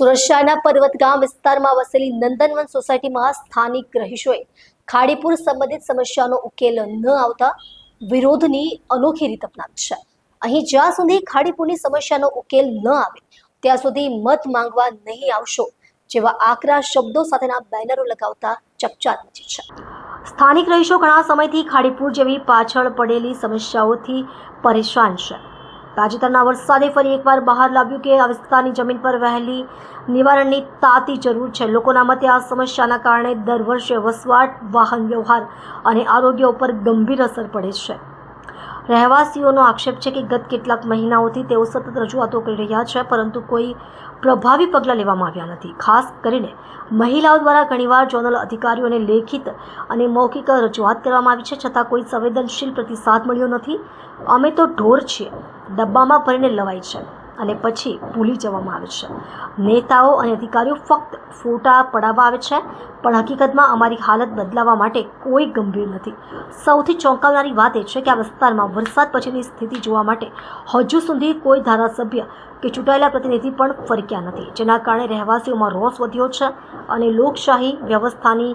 સુરત પર્વતગામ પર્વત ગામ વિસ્તારમાં વસેલી નંદનવન સોસાયટીમાં સ્થાનિક રહીશોએ ખાડીપુર સંબંધિત સમસ્યાનો ઉકેલ ન આવતા વિરોધની અનોખી રીત અપનાવી છે. અહીં જ્યાં સુધી ખાડીપુરની સમસ્યાનો ઉકેલ ન આવે, ત્યાં સુધી મત માંગવા નહીં આવશો જેવા આકરા શબ્દો સાથેના બેનરો લગાવતા ચકચાર મચી છે. સ્થાનિક રહીશો ઘણા સમયથી ખાડીપુર જેવી પાછળ પડેલી સમસ્યાઓથી પરેશાન છે. તાજેતરના વરસાદે ફરી એકવાર બહાર લાવ્યું કે વિસ્તારની જમીન પર વહેલી નિવારણની તાતી જરૂર છે. લોકોના મતે આ સમસ્યાના કારણે દર વર્ષે વસવાટ, વાહન વ્યવહાર અને આરોગ્ય ઉપર ગંભીર અસર પડે છે. રહેવાસીઓનો આક્ષેપ છે કે ગત કેટલાક મહિનાઓથી તેઓ સતત રજૂઆતો કરી રહ્યા છે, પરંતુ કોઈ પ્રભાવી પગલાં લેવામાં આવ્યા નથી. ખાસ કરીને મહિલાઓ દ્વારા ઘણીવાર જોનલ અધિકારીઓને લેખિત અને મૌખિક રજૂઆત કરવામાં આવી છે, છતાં કોઈ સંવેદનશીલ પ્રતિસાદ મળ્યો નથી. અમે તો ઢોર છીએ. ડબ્બામાં ભરીને લવાય છે. અને પછી ભૂલી જવામાં આવે છે. નેતાઓ અને અધિકારીઓ ફક્ત ફોટા પડાવવા આવે છે, પણ હકીકતમાં અમારી હાલત બદલાવવા માટે કોઈ ગંભીર નથી. સૌથી ચોંકાવનારી વાત એ છે કે આ વિસ્તારમાં વરસાદ પછીની સ્થિતિ જોવા માટે હજુ સુધી કોઈ ધારાસભ્ય કે ચૂંટાયેલા પ્રતિનિધિ પણ ફરક્યા નથી, જેના કારણે રહેવાસીઓમાં રોષ વધ્યો છે અને લોકશાહી વ્યવસ્થાની